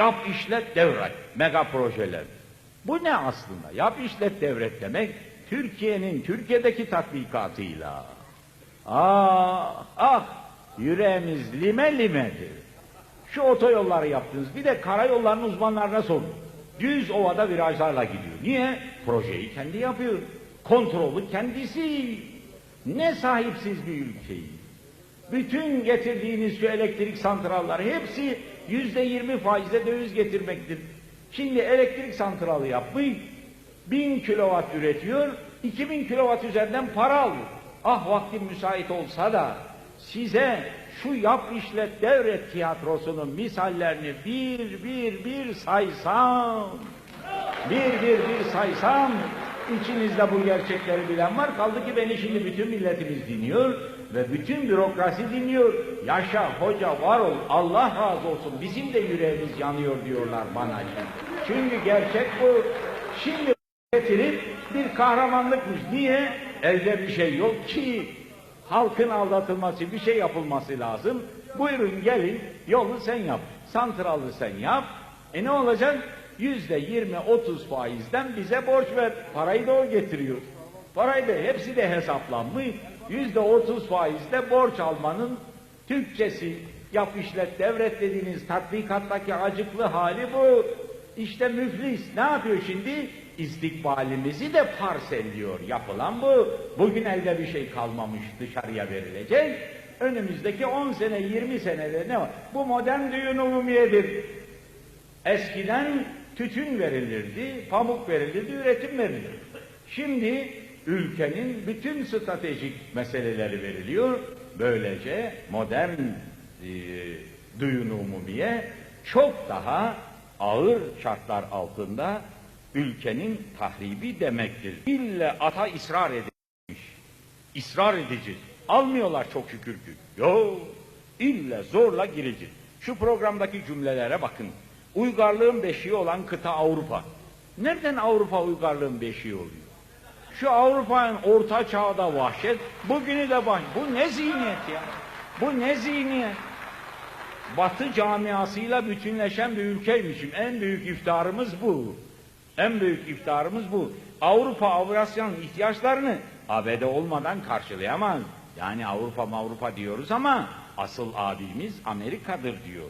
Yap işlet devret. Mega projeler. Bu ne aslında? Yap işlet devret demek Türkiye'nin Türkiye'deki tatbikatıyla. Ah ah yüreğimiz lime limedir. Şu otoyolları yaptınız. Bir de karayollarının uzmanlarına sorun. Düz ovada virajlarla gidiyor. Niye? Projeyi kendi yapıyor. Kontrolü kendisi. Ne sahipsiz bir ülkeyi. Bütün getirdiğiniz şu elektrik santralları hepsi yüzde yirmi faizle döviz getirmektir. Şimdi elektrik santralı yapmış, bin kilowatt üretiyor, iki bin kilowatt üzerinden para alıyor. Ah vaktim müsait olsa da size şu yap işlet devret tiyatrosunun misallerini bir bir bir saysam, bir bir bir saysam, içinizde bu gerçekleri bilen var. Kaldı ki beni şimdi bütün milletimiz dinliyor ve bütün bürokrasi dinliyor. Yaşa hoca var ol, Allah razı olsun bizim de yüreğimiz yanıyor diyorlar bana. Çünkü gerçek bu. Şimdi getirip bir kahramanlıkmış. Niye? Elde bir şey yok ki. Halkın aldatılması, bir şey yapılması lazım. Buyurun gelin, yolu sen yap, santralı sen yap. E ne olacak? Yüzde yirmi, otuz faizden bize borç ver. Parayı da o getiriyor. Parayı da hepsi de hesaplanmış. Yüzde otuz faizde borç almanın Türkçesi yap işlet devret dediğiniz tatbikattaki acıklı hali bu. İşte müflis ne yapıyor şimdi? İstikbalimizi de parselliyor. Yapılan bu. Bugün elde bir şey kalmamış dışarıya verilecek. Önümüzdeki 10 sene 20 senede ne var? Bu modern düğün umumiyedir. Eskiden tütün verilirdi, pamuk verilirdi, üretim verilirdi. Şimdi ülkenin bütün stratejik meseleleri veriliyor. Böylece modern e, duyun umumiye çok daha ağır şartlar altında ülkenin tahribi demektir. İlle ata ısrar edilmiş. İsrar edici. Almıyorlar çok şükür ki. Yo, ille zorla girici. Şu programdaki cümlelere bakın. Uygarlığın beşiği olan kıta Avrupa. Nereden Avrupa uygarlığın beşiği oluyor? Şu Avrupa'nın orta çağda vahşet, bugünü de vahşet. Bu ne zihniyet ya? Bu ne zihniyet? Batı camiasıyla bütünleşen bir ülkeymişim. En büyük iftarımız bu. En büyük iftarımız bu. Avrupa, Avrasya'nın ihtiyaçlarını ABD olmadan karşılayamaz. Yani Avrupa Avrupa diyoruz ama asıl abimiz Amerika'dır diyor.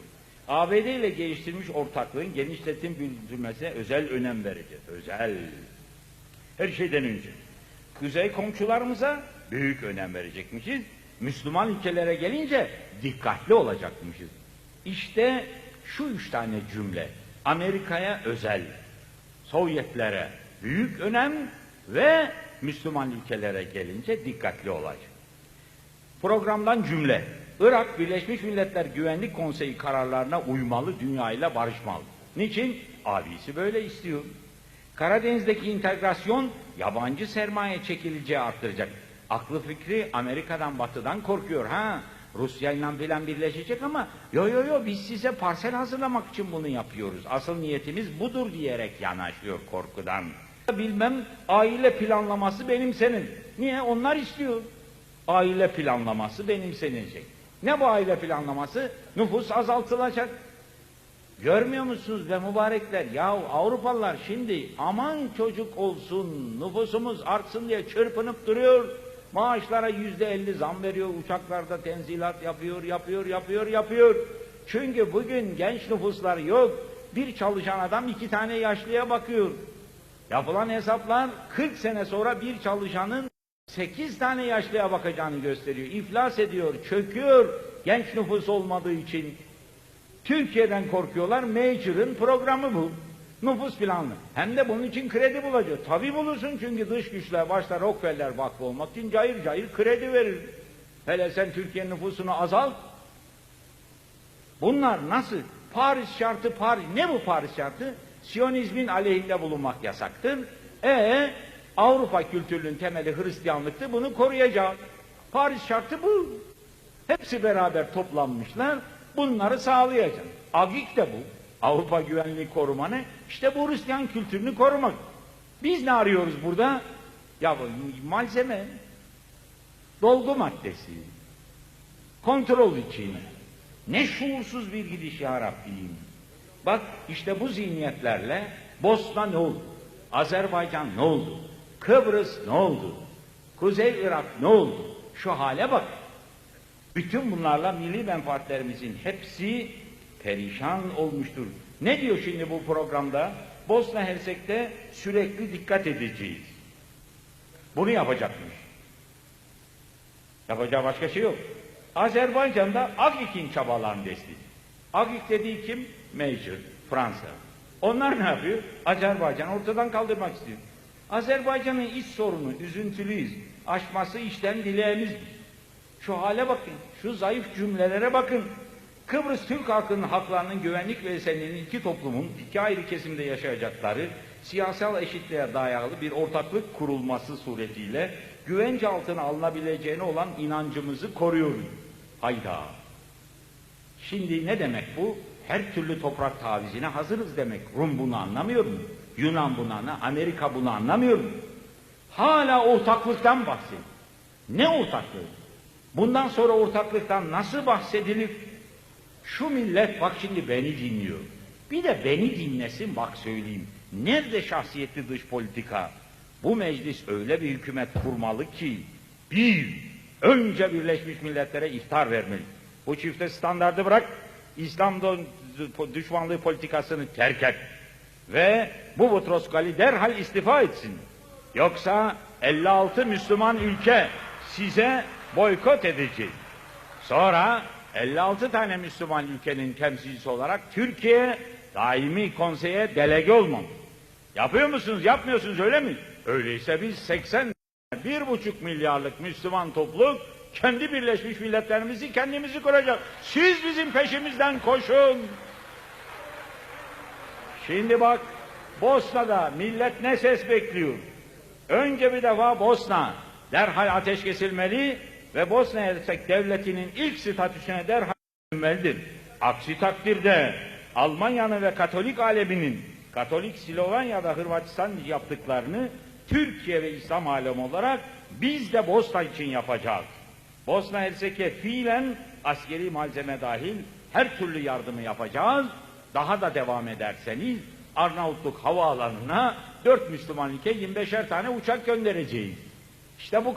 ABD ile geliştirmiş ortaklığın genişletim büyütülmesine özel önem vereceğiz. Özel. Her şeyden önce. Kuzey komşularımıza büyük önem verecekmişiz. Müslüman ülkelere gelince dikkatli olacakmışız. İşte şu üç tane cümle. Amerika'ya özel, Sovyetlere büyük önem ve Müslüman ülkelere gelince dikkatli olacak. Programdan cümle. Irak Birleşmiş Milletler Güvenlik Konseyi kararlarına uymalı, dünyayla barışmalı. Niçin? Abisi böyle istiyor. Karadeniz'deki integrasyon yabancı sermaye çekileceği arttıracak. Aklı fikri Amerika'dan, Batı'dan korkuyor. Ha, Rusya ile filan birleşecek ama yo yo yo biz size parsel hazırlamak için bunu yapıyoruz. Asıl niyetimiz budur diyerek yanaşıyor korkudan. Bilmem aile planlaması benim senin. Niye? Onlar istiyor. Aile planlaması benimsenecek. Ne bu aile planlaması? Nüfus azaltılacak. Görmüyor musunuz be mübarekler? Ya Avrupalılar şimdi aman çocuk olsun, nüfusumuz artsın diye çırpınıp duruyor. Maaşlara yüzde elli zam veriyor, uçaklarda tenzilat yapıyor, yapıyor, yapıyor, yapıyor. Çünkü bugün genç nüfuslar yok. Bir çalışan adam iki tane yaşlıya bakıyor. Yapılan hesaplar 40 sene sonra bir çalışanın 8 tane yaşlıya bakacağını gösteriyor. İflas ediyor, çöküyor genç nüfus olmadığı için. Türkiye'den korkuyorlar. Major'ın programı bu. Nüfus planı. Hem de bunun için kredi bulacak. Tabi bulursun çünkü dış güçler başta Rockefeller Vakfı olmak için cayır cayır kredi verir. Hele sen Türkiye nüfusunu azalt. Bunlar nasıl? Paris şartı Paris. Ne bu Paris şartı? Siyonizmin aleyhinde bulunmak yasaktır. E Avrupa kültürünün temeli Hristiyanlıktı. Bunu koruyacak. Paris şartı bu. Hepsi beraber toplanmışlar. Bunları sağlayacak. Agik de bu. Avrupa güvenliği koruma ne? İşte bu Hristiyan kültürünü korumak. Biz ne arıyoruz burada? Ya bu malzeme, dolgu maddesi, kontrol için. Ne şuursuz bir gidiş ya Rabbim. Bak işte bu zihniyetlerle Bosna ne oldu? Azerbaycan ne oldu? Kıbrıs ne oldu? Kuzey Irak ne oldu? Şu hale bak. Bütün bunlarla milli menfaatlerimizin hepsi perişan olmuştur. Ne diyor şimdi bu programda? Bosna Hersek'te sürekli dikkat edeceğiz. Bunu yapacakmış. Yapacağı başka şey yok. Azerbaycan'da AGİK'in çabalarını destekliyor. AGİK dediği kim? Major, Fransa. Onlar ne yapıyor? Azerbaycan ortadan kaldırmak istiyor. Azerbaycan'ın iç sorunu, üzüntülüyüz. Aşması işten dileğimiz. Şu hale bakın, şu zayıf cümlelere bakın. Kıbrıs Türk halkının haklarının güvenlik ve esenliğinin iki toplumun iki ayrı kesimde yaşayacakları siyasal eşitliğe dayalı bir ortaklık kurulması suretiyle güvence altına alınabileceğine olan inancımızı koruyoruz. Hayda. Şimdi ne demek bu? Her türlü toprak tavizine hazırız demek. Rum bunu anlamıyor mu? Yunan bunu Amerika bunu anlamıyor mu? Hala ortaklıktan bahsediyor. Ne ortaklığı? Bundan sonra ortaklıktan nasıl bahsedilir? Şu millet bak şimdi beni dinliyor. Bir de beni dinlesin bak söyleyeyim. Nerede şahsiyetli dış politika? Bu meclis öyle bir hükümet kurmalı ki bir, önce Birleşmiş Milletler'e ihtar vermeli. Bu çifte standardı bırak, İslam düşmanlığı politikasını terk et. Ve bu Botroskali derhal istifa etsin. Yoksa 56 Müslüman ülke size boykot edecek. Sonra 56 tane Müslüman ülkenin temsilcisi olarak Türkiye daimi konseye delege olmam. Yapıyor musunuz, yapmıyorsunuz öyle mi? Öyleyse biz 80 bir buçuk milyarlık Müslüman topluluk kendi Birleşmiş Milletlerimizi kendimizi kuracak. Siz bizim peşimizden koşun. Şimdi bak Bosna'da millet ne ses bekliyor? Önce bir defa Bosna derhal ateş kesilmeli ve Bosna Hersek devletinin ilk statüsüne derhal dönmelidir. Aksi takdirde Almanya'nın ve Katolik aleminin Katolik Slovanya'da Hırvatistan yaptıklarını Türkiye ve İslam alemi olarak biz de Bosna için yapacağız. Bosna Hersek'e fiilen askeri malzeme dahil her türlü yardımı yapacağız. Daha da devam ederseniz Arnavutluk havaalanına dört Müslüman ülke 25'er tane uçak göndereceğiz. İşte bu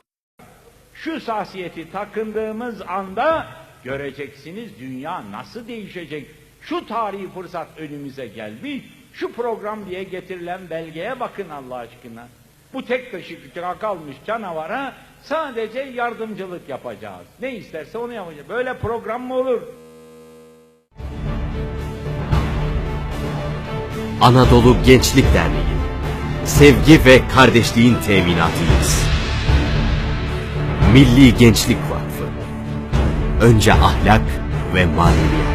şu sahsiyeti takındığımız anda göreceksiniz dünya nasıl değişecek. Şu tarihi fırsat önümüze gelmiş. Şu program diye getirilen belgeye bakın Allah aşkına. Bu tek kaşık kalmış canavara sadece yardımcılık yapacağız. Ne isterse onu yapacağız. Böyle program mı olur? Anadolu Gençlik Derneği. Sevgi ve kardeşliğin teminatıyız. Milli Gençlik Vakfı. Önce ahlak ve maneviyat.